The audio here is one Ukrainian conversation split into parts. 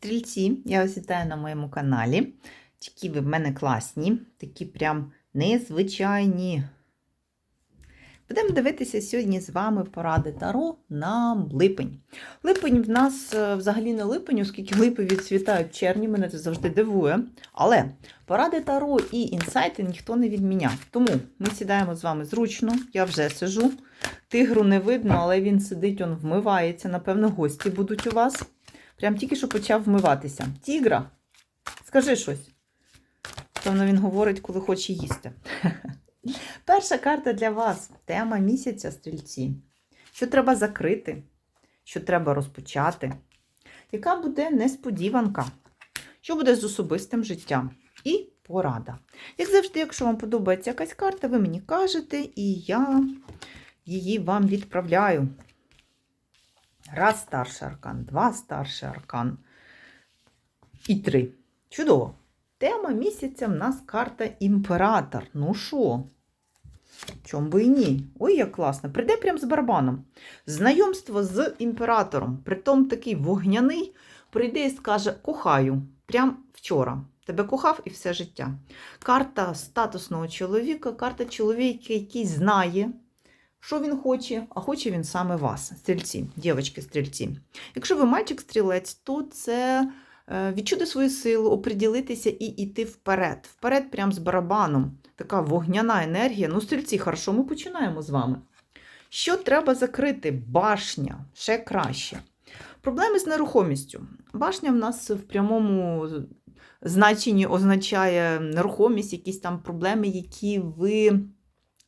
Стрільці, я вас вітаю на моєму каналі. Такі ви в мене класні, такі прям незвичайні. Будемо дивитися сьогодні з вами поради Таро на липень. Липень в нас е, взагалі не липень, оскільки липи відцвітають в червні, мене це завжди дивує. Але поради Таро і інсайти ніхто не відміняв. Тому ми сідаємо з вами зручно, я вже сижу. Тигру не видно, але він сидить, он вмивається. Напевно, гості будуть у вас. Прям тільки що почав вмиватися. Тігра, скажи щось. Певно, він говорить, коли хоче їсти. Перша карта для вас тема місяця стрільці. Що треба закрити, що треба розпочати, яка буде несподіванка, що буде з особистим життям і порада. Як завжди, якщо вам подобається якась карта, ви мені кажете, і я її вам відправляю. Раз старший аркан, два старший аркан і три. Чудово! Тема місяця в нас карта імператор. Ну що? Чом би і ні? Ой, як класно. Прийде прям з барабаном. Знайомство з імператором. Притом такий вогняний, прийде і скаже: кохаю. Прям вчора. Тебе кохав і все життя. Карта статусного чоловіка, карта чоловіка, який знає, що він хоче, а хоче він саме вас, стрільці, дівчатки-стрільці. Якщо ви мальчик-стрілець, то це е, відчути свою силу, оприділитися і йти вперед. Вперед, прям з барабаном. Така вогняна енергія. Ну, стрільці, хорошо, ми починаємо з вами. Що треба закрити? Башня, ще краще. Проблеми з нерухомістю. Башня в нас в прямому значенні означає нерухомість, якісь там проблеми, які ви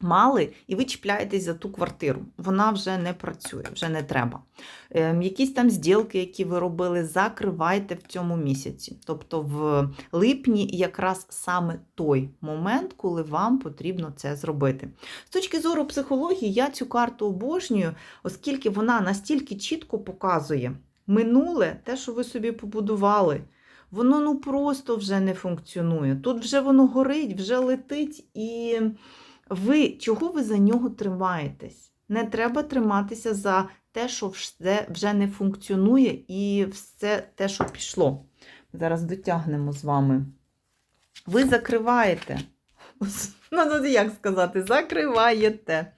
мали, і ви чіпляєтесь за ту квартиру. Вона вже не працює, вже не треба. Ем, якісь там зділки, які ви робили, закривайте в цьому місяці. Тобто в липні якраз саме той момент, коли вам потрібно це зробити. З точки зору психології, я цю карту обожнюю, оскільки вона настільки чітко показує минуле, те, що ви собі побудували. Воно ну просто вже не функціонує. Тут вже воно горить, вже летить, і ви чого ви за нього тримаєтесь? Не треба триматися за те, що все вже не функціонує, і все те, що пішло. Зараз дотягнемо з вами. Ви закриваєте. Ну, ну, як сказати, закриваєте.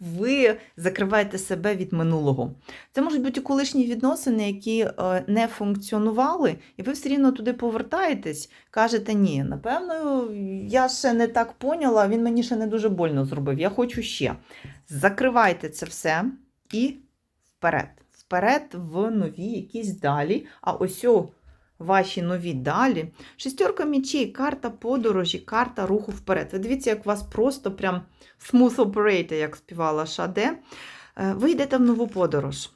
Ви закриваєте себе від минулого. Це можуть бути колишні відносини, які е, не функціонували, і ви все рівно туди повертаєтесь, кажете, ні, напевно, я ще не так поняла, він мені ще не дуже больно зробив. Я хочу ще. Закривайте це все і вперед. Вперед в нові якісь далі. А ось о, ваші нові далі. Шістерка мічей, карта подорожі, карта руху вперед. Ви дивіться, як у вас просто прям smooth operator, як співала Шаде. Е, Ви йдете в нову подорож.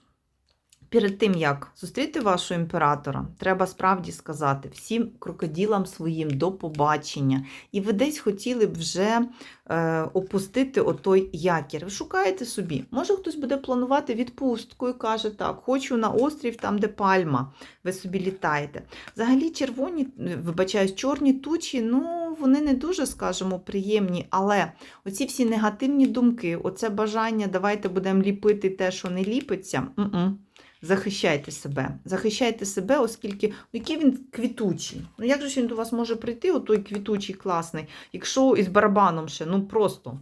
Перед тим, як зустріти вашого імператора, треба справді сказати всім крокоділам своїм до побачення. І ви десь хотіли б вже е, опустити отой якір. Ви шукаєте собі. Може, хтось буде планувати відпустку і каже, так, хочу на острів, там, де пальма, ви собі літаєте. Взагалі, червоні, вибачаюсь, чорні тучі, ну, вони не дуже, скажімо, приємні, але оці всі негативні думки, оце бажання, давайте будемо ліпити те, що не ліпиться. М-м. Захищайте себе. Захищайте себе, оскільки ну, який він квітучий. Ну як же ж він до вас може прийти, отой квітучий, класний, якщо із барабаном ще, ну просто.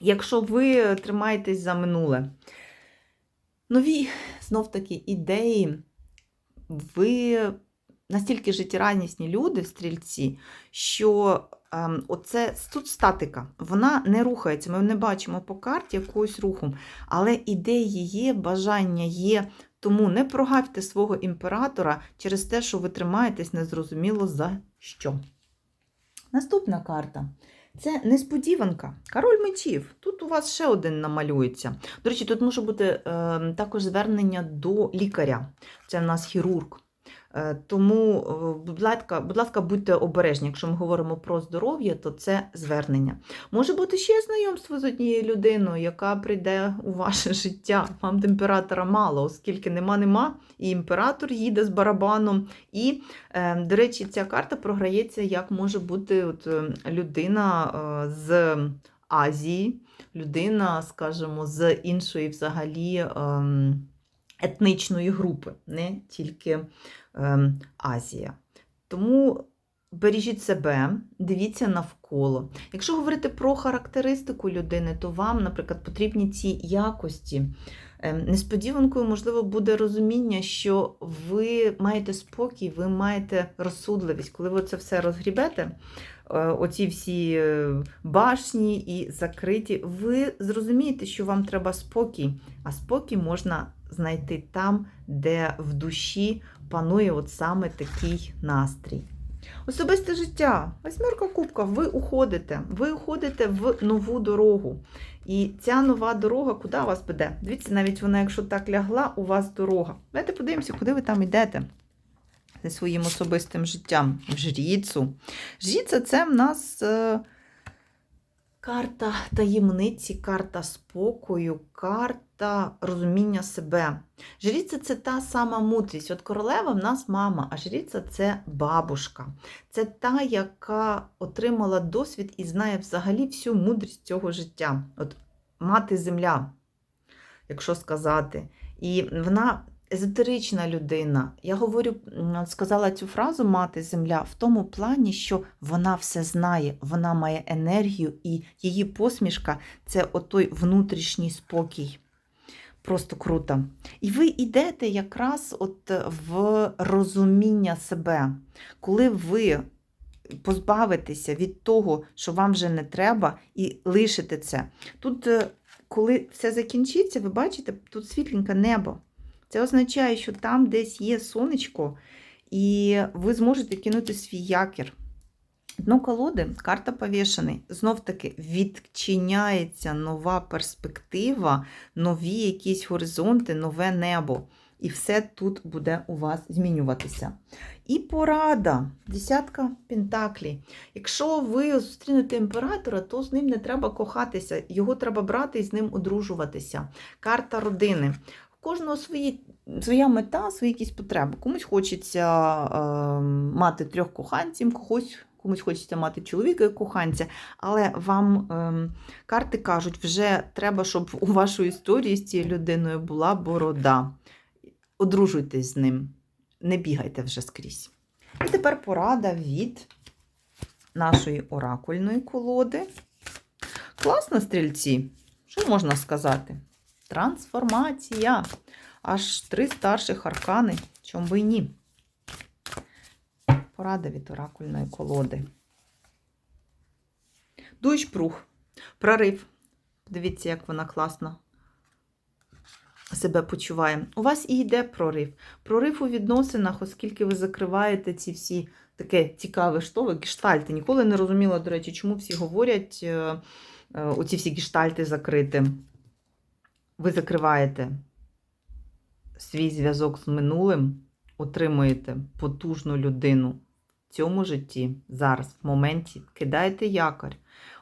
Якщо ви тримаєтесь за минуле. Нові, знов-таки, ідеї, ви настільки життєрадісні люди, стрільці, що ем, оце тут статика, вона не рухається. Ми не бачимо по карті якогось руху, але ідеї є, бажання є. Тому не прогавте свого імператора через те, що ви тримаєтесь незрозуміло за що. Наступна карта. Це несподіванка. Король мечів. Тут у вас ще один намалюється. До речі, тут може бути е, також звернення до лікаря. Це в нас хірург. Е, Тому, е, будь ласка, будь ласка, будьте обережні. Якщо ми говоримо про здоров'я, то це звернення. Може бути ще знайомство з однією людиною, яка прийде у ваше життя. Вам імператора мало, оскільки нема-нема, і імператор їде з барабаном. І, е, до речі, ця карта програється, як може бути от, людина з Азії, людина, скажімо, з іншої взагалі. Етнічної групи, не тільки ем, Азія. Тому бережіть себе, дивіться навколо. Якщо говорити про характеристику людини, то вам, наприклад, потрібні ці якості. Ем, Несподіванкою, можливо, буде розуміння, що ви маєте спокій, ви маєте розсудливість. Коли ви це все розгрібете, е, оці всі е, башні і закриті, ви зрозумієте, що вам треба спокій, а спокій можна знайти там, де в душі панує от саме такий настрій. Особисте життя, восьмерка кубка, ви уходите, ви уходите в нову дорогу. І ця нова дорога, куди вас веде? Дивіться, навіть вона, якщо так лягла, у вас дорога. Давайте подивимося, куди ви там йдете зі своїм особистим життям. В жріцу. Жріця це в нас е, карта таємниці, карта спокою, карта розуміння себе. Жріця це та сама мудрість. От королева в нас мама, а жріця це бабушка. Це та, яка отримала досвід і знає взагалі всю мудрість цього життя. От мати земля, якщо сказати. І вона езотерична людина. Я говорю, сказала цю фразу мати земля в тому плані, що вона все знає, вона має енергію, і її посмішка це отой внутрішній спокій. Просто круто. І ви йдете якраз от в розуміння себе, коли ви позбавитеся від того, що вам вже не треба, і лишите це. Тут, е, коли все закінчиться, ви бачите, тут світленьке небо. Це означає, що там десь є сонечко, і ви зможете кинути свій якір. Дно колоди, карта повішений. Знов таки відчиняється нова перспектива, нові якісь горизонти, нове небо. І все тут буде у вас змінюватися. І порада, десятка пентаклі. Якщо ви зустрінете імператора, то з ним не треба кохатися, його треба брати і з ним одружуватися. Карта родини. Кожного свої, своя мета, свої якісь потреби. Комусь хочеться е, мати трьох коханців, когось. Комусь хочеться мати чоловіка і коханця, але вам ем, карти кажуть, вже треба, щоб у вашої історії з цією людиною була борода. Одружуйтесь з ним, не бігайте вже скрізь. І тепер порада від нашої оракульної колоди. Класно, стрільці. Що можна сказати? Трансформація. Аж три старших аркани. Чому би ні? Порада від оракульної колоди. Дуйшпрух. Прорив. Подивіться, як вона класно себе почуває. У вас і йде прорив. Прорив у відносинах, оскільки ви закриваєте ці всі таке цікаве штове, гештальти. Ніколи не розуміла, до речі, чому всі говорять е, е, оці всі гештальти закрити. Ви закриваєте свій зв'язок з минулим, отримуєте потужну людину в цьому житті, зараз, в моменті, кидаєте якорь,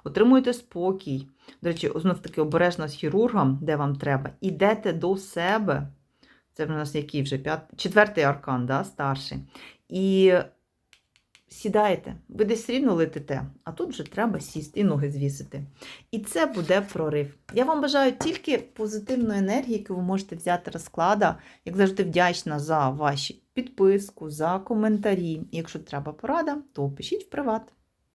отримуєте спокій. До речі, знов таки обережно з хірургом, де вам треба, ідете до себе. Це в нас який вже п'ят... четвертий аркан, да, старший. І сідаєте, ви десь рівно летите, а тут вже треба сісти і ноги звісити. І це буде прорив. Я вам бажаю тільки позитивної енергії, яку ви можете взяти розклада. Як завжди, вдячна за ваші підписку, за коментарі. Якщо треба порада, то пишіть в приват.